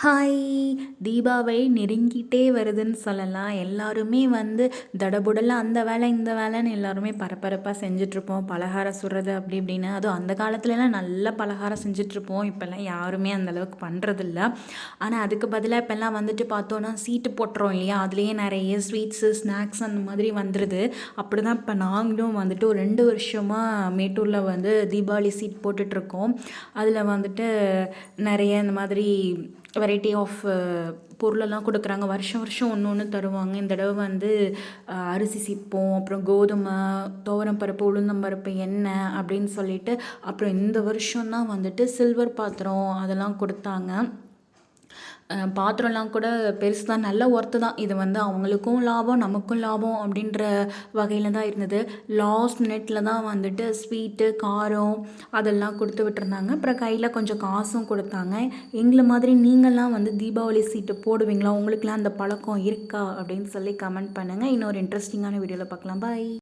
Hi Deepavali நெருங்கிட்டே வருதுன்னு சொல்லலாம். எல்லாருமே வந்து தடபுடலாக அந்த வேலை இந்த வேலைன்னு எல்லாருமே பரபரப்பாக செஞ்சிட்ருப்போம். பலகாரம் சுடுறது அப்படி இப்படின்னு. அதுவும் அந்த காலத்துலலாம் நல்ல பலகாரம் செஞ்சிட்ருப்போம். இப்போல்லாம் யாருமே அந்தளவுக்கு பண்ணுறதில்ல ஆனால் அதுக்கு பதிலாக இப்போல்லாம் வந்துட்டு பார்த்தோன்னா சீட்டு போட்டுறோம் இல்லையா? அதுலேயே நிறைய ஸ்வீட்ஸு ஸ்நாக்ஸ் அந்த மாதிரி வந்துடுது அப்படி தான் இப்போ நாங்களும் வந்துட்டு ஒரு ரெண்டு வருஷமாக மேட்டூரில் வந்து தீபாவளி சீட் போட்டுட்ருக்கோம். அதில் வந்துட்டு நிறைய இந்த மாதிரி வெரைட்டி ஆஃப் uh, பொருளெல்லாம் கொடுக்குறாங்க. வருஷம் வருஷம் ஒன்று ஒன்று தருவாங்க. இந்த தடவை வந்து அரிசி சிப்பம் அப்புறம் கோதுமை துவரம்பருப்பு பருப்பு உளுந்தம் பருப்பு எண்ணெய் அப்படின்னு சொல்லிட்டு அப்புறம் இந்த வருஷம் தான் வந்துட்டு சில்வர் பாத்திரம் அதெல்லாம் கொடுத்தாங்க. பாத்திரம்லாம் கூட பெருசு தான் நல்ல ஒர்த்து தான். இது வந்து அவங்களுக்கும் லாபம் நமக்கும் லாபம் அப்படின்ற வகையில் தான் இருந்தது. லாஸ்ட் மினிட்ல தான் வந்துட்டு ஸ்வீட்டு காரம் அதெல்லாம் கொடுத்து விட்டுருந்தாங்க. அப்புறம் கையில் கொஞ்சம் காசும் கொடுத்தாங்க. எங்களை மாதிரி நீங்கள்லாம் வந்து தீபாவளி சீட்டு போடுவீங்களா? உங்களுக்குலாம் அந்த பழக்கம் இருக்கா? அப்படின்னு சொல்லி கமெண்ட் பண்ணுங்கள் இன்னொரு இன்ட்ரெஸ்டிங்கான வீடியோவில் பார்க்கலாம். பாய்